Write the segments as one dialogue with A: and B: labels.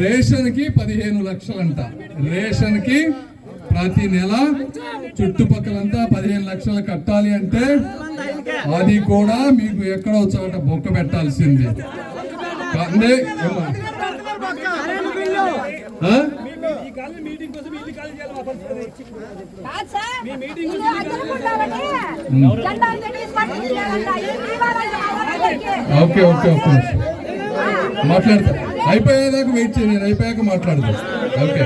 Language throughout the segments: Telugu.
A: రేషన్కి పదిహేను లక్షలంట. రేషన్కి ప్రతి నెల చుట్టుపక్కలంతా పదిహేను లక్షలు కట్టాలి అంటే అది కూడా మీకు ఎక్కడో చోట బొక్క పెట్టాల్సిందే. అంటే. ఓకే ఓకే ఓకే మాట్లాడతా. అయిపోయేదాకా వెయిట్ చేయండి నేను అయిపోయాక మాట్లాడతా. ఓకే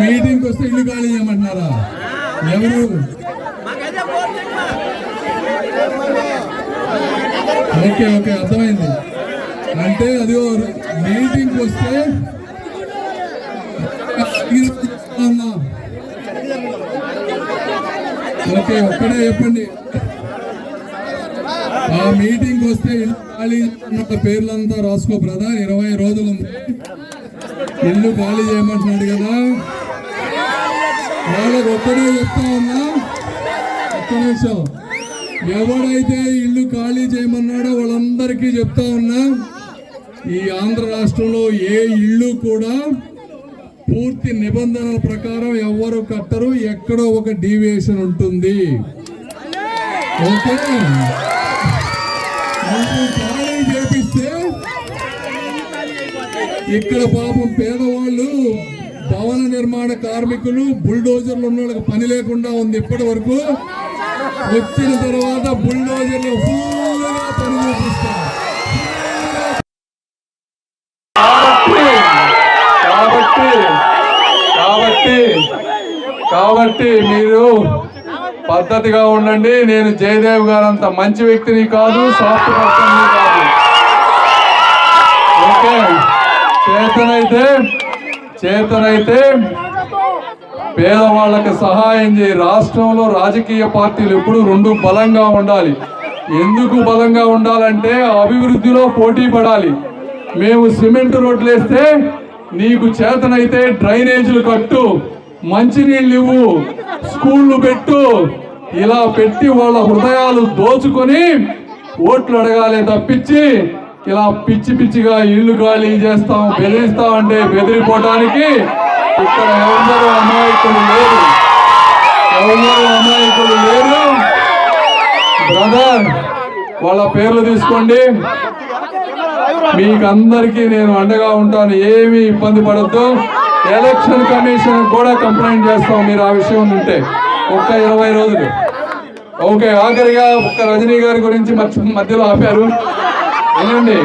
A: మీటింగ్కి వస్తే ఇల్లు ఖాళీ చేయమంటున్నారా? ఎవరు? ఓకే ఓకే అర్థమైంది. అంటే అది మీటింగ్ వస్తే ఓకే ఒక్కడే చెప్పండి. ఆ మీటింగ్ వస్తే ఇల్లు ఖాళీ ఉన్న పేర్లంతా రాసుకో బ్రదర్ ఇరవై రోజులు ఉంది. ఇల్లు ఖాళీ చేయమంటున్నాడు కదా. వాళ్ళకి ఒక్కడే చెప్తా ఉన్నా. ఒక్క నిమిషం. ఎవడైతే ఇల్లు ఖాళీ చేయమన్నాడో వాళ్ళందరికీ చెప్తా ఉన్నా. ఈ ఆంధ్ర రాష్ట్రంలో ఏ ఇల్లు కూడా పూర్తి నిబంధనల ప్రకారం ఎవ్వరు కట్టరు ఎక్కడో ఒక డీవియేషన్ ఉంటుంది. ఓకే? ఖాళీ చేపిస్తే ఇక్కడ పాపం పేదవాళ్ళు భవన నిర్మాణ కార్మికులు బుల్డోజర్లు ఉన్న వాళ్ళకి పని లేకుండా ఉంది ఇప్పటి వరకు. వచ్చిన తర్వాత బుల్డోజర్లు కాబట్టి మీరు పద్ధతిగా ఉండండి. నేను జయదేవ్ గారు అంత మంచి వ్యక్తిని కాదు సాఫ్ట్ పర్సన్ కాదు. ఓకే. చేతనైతే చేతనైతే పేదవాళ్ళకి సహాయం చేయి. రాష్ట్రంలో రాజకీయ పార్టీలు ఎప్పుడు రెండు బలంగా ఉండాలి. ఎందుకు బలంగా ఉండాలంటే అభివృద్ధిలో పోటీ పడాలి. మేము సిమెంట్ రోడ్లు వేస్తే నీకు చేతనైతే డ్రైనేజీలు కట్టు. మంచినీళ్ళు ఇవ్వు స్కూళ్ళు పెట్టు. ఇలా పెట్టి వాళ్ళ హృదయాలు దోచుకొని ఓట్లు అడగాలి తప్పించి ఇలా పిచ్చి పిచ్చిగా ఇల్లు ఖాళీ చేస్తాం బెదిరిస్తాం అంటే బెదిరిపోవటానికి ఇక్కడ ఎవరు అమాయకులు లేరు. ఎవరు అమాయకులు లేరు. బ్రదర్ వాళ్ళ పేర్లు తీసుకోండి. మీకు అందరికీ నేను అండగా ఉంటాను. ఏమీ ఇబ్బంది పడద్దు. ఎలక్షన్ కమిషన్ కూడా కంప్లైంట్ చేస్తాం మీరు ఆ విషయం ఉంటే. ఒక్క ఇరవై రోజులు. ఓకే ఆఖరిగా ఒక్క రజనీ గారి గురించి మధ్య- మధ్యలో ఆపారు. ఏమండి?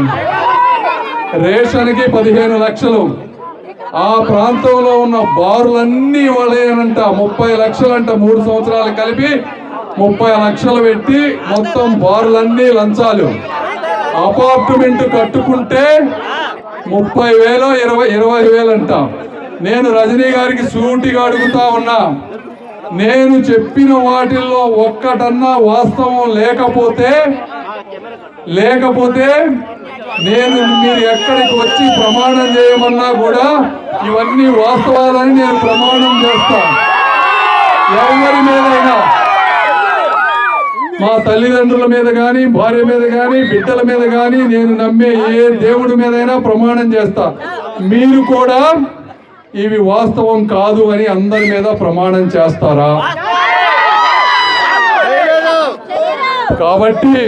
A: రేషన్కి పదిహేను లక్షలు. ఆ ప్రాంతంలో ఉన్న బారులన్నీ వాళ్ళేనంట ముప్పై లక్షలంట మూడు సంవత్సరాలు కలిపి ముప్పై లక్షలు పెట్టి మొత్తం బారులన్నీ లంచాలు. అపార్ట్మెంట్ కట్టుకుంటే ముప్పై వేలు ఇరవై ఇరవై వేలు అంటాం నేను రజనీ గారికి సూటిగా అడుగుతా ఉన్నా నేను చెప్పిన వాటిల్లో ఒక్కటన్నా వాస్తవం లేకపోతే లేకపోతే నేను మీరు ఎక్కడికి వచ్చి ప్రమాణం చేయమన్నా కూడా ఇవన్నీ వాస్తవాలని నేను ప్రమాణం చేస్తాను ఎవరి మీదైనా మా తల్లిదండ్రుల మీద కానీ భార్య మీద కానీ బిడ్డల మీద కానీ నేను నమ్మే ఏ దేవుడి మీదైనా ప్రమాణం చేస్తా. మీరు కూడా ఇవి వాస్తవం కాదు అని అందరి మీద ప్రమాణం చేస్తారా? కాబట్టి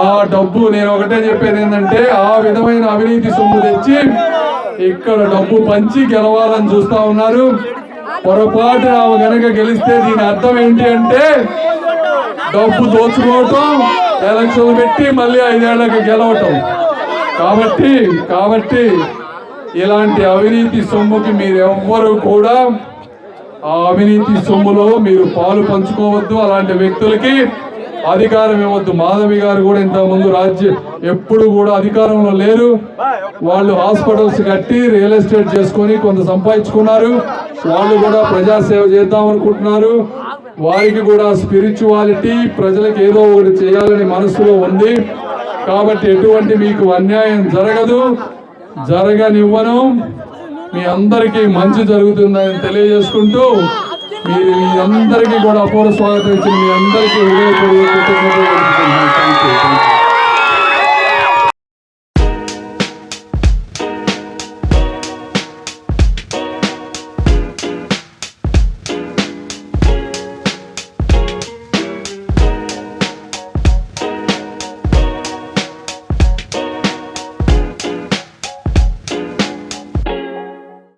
A: ఆ డబ్బు నేను ఒకటే చెప్పేది ఏంటంటే ఆ విధమైన అవినీతి సొమ్ము తెచ్చి ఇక్కడ డబ్బు పంచి గెలవాలని చూస్తా ఉన్నారు. పొరపాటు ఆమె గనక గెలిస్తే దీని అర్థం ఏంటి అంటే డబ్బు దోచుకోవటం ఎలక్షన్లు పెట్టి మళ్ళీ ఐదేళ్ళకు గెలవటం. కాబట్టి కాబట్టి ఇలాంటి అవినీతి సొమ్ముకి మీరెవ్వరు కూడా ఆ అవినీతి సొమ్ములో మీరు పాలు పంచుకోవద్దు. అలాంటి వ్యక్తులకి అధికారం ఇవ్వద్దు. మాధవి గారు కూడా ఇంతకుముందు రాజ్య ఎప్పుడు కూడా అధికారంలో లేరు. వాళ్ళు హాస్పిటల్స్ కట్టి రియల్ ఎస్టేట్ చేసుకొని కొంత సంపాదించుకున్నారు. వాళ్ళు కూడా ప్రజాసేవ చేద్దాం అనుకుంటున్నారు. వారికి కూడా స్పిరిచువాలిటీ ప్రజలకు ఏదో ఒకటి చేయాలని మనసులో ఉంది. కాబట్టి ఎటువంటి మీకు అన్యాయం జరగదు. జరగనివ్వను. మీ అందరికీ మంచి జరుగుతుందని తెలియజేసుకుంటూ మీరు మీ అందరికీ కూడా అపూర్వ స్వాగతం ఇచ్చిన మీ అందరికీ హృదయపూర్వక